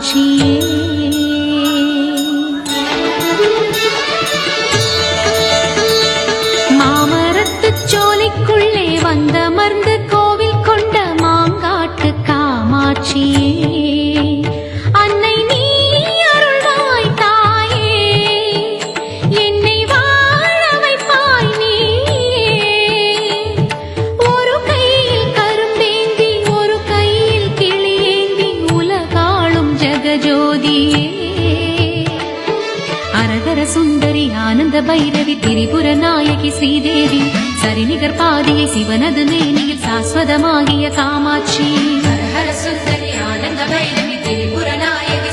காட்சியே. மாமரத்து சோலைக்குள்ளே வந்தமர்ந்து கோவில் கொண்ட மாங்காட்டு காமாட்சியே. ஆனந்த பைரவி திரிபுர நாயகி ஸ்ரீதேவி சரிநிகர் பாதியை சிவனது மேனியில் சாஸ்வதமாகிய காமாட்சி. ஹர சுந்தரி ஆனந்த பைரவி திரிபுர நாயகி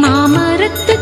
மாமரத்து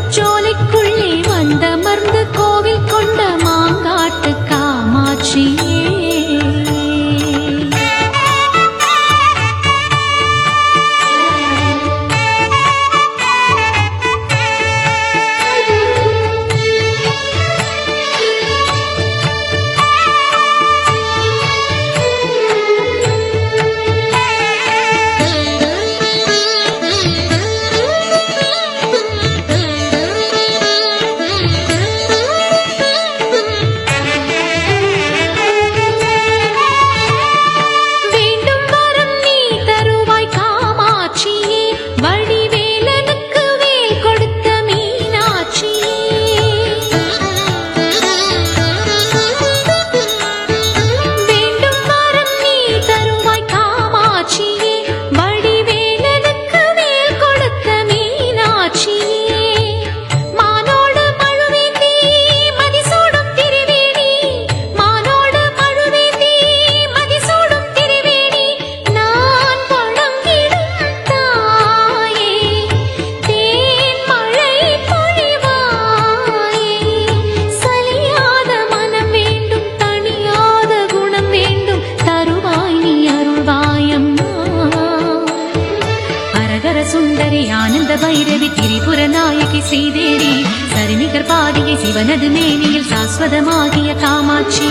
சிவனது மேனியில் சாஸ்வதமாகிய காமாட்சி.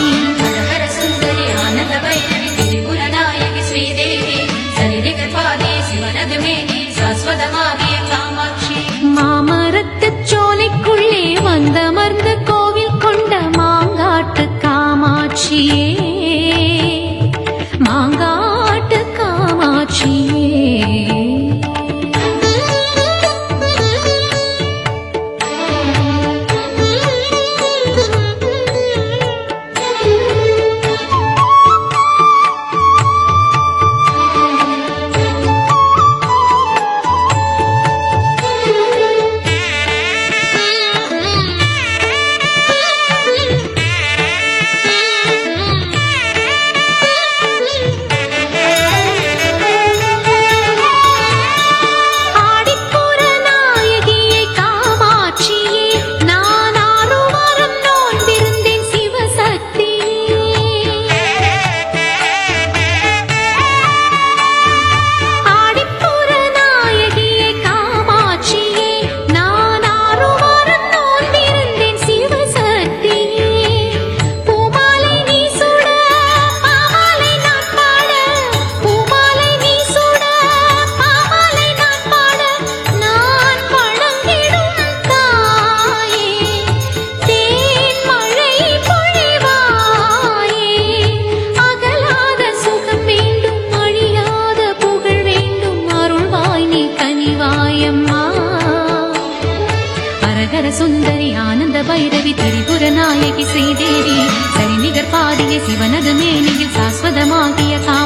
சுந்தரி ஆனந்த பைரவி திரிபுர நாயகி ஸ்ரீதேவி சரிநிகர் பாதிய சிவனது மேனியில் சாஸ்வதமாகிய கா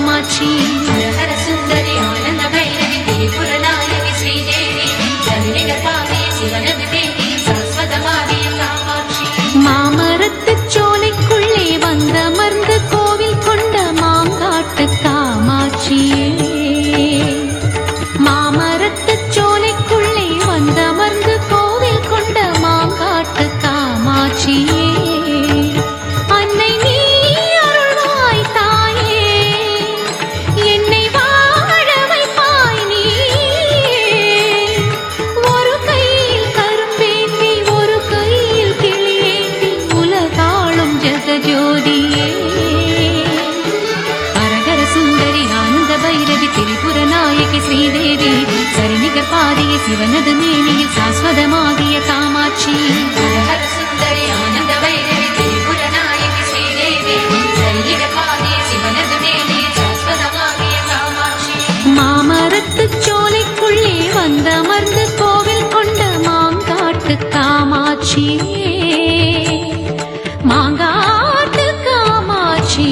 நகர் பாதிய சிவனது மேனியில் சாஸ்வதமாகிய காமாட்சி. மாமரத்து சோலைக்குள்ளே வந்தமர்ந்து கோவில் கொண்ட மாங்காட்டு காமாட்சி மாங்காட்டு காமாட்சி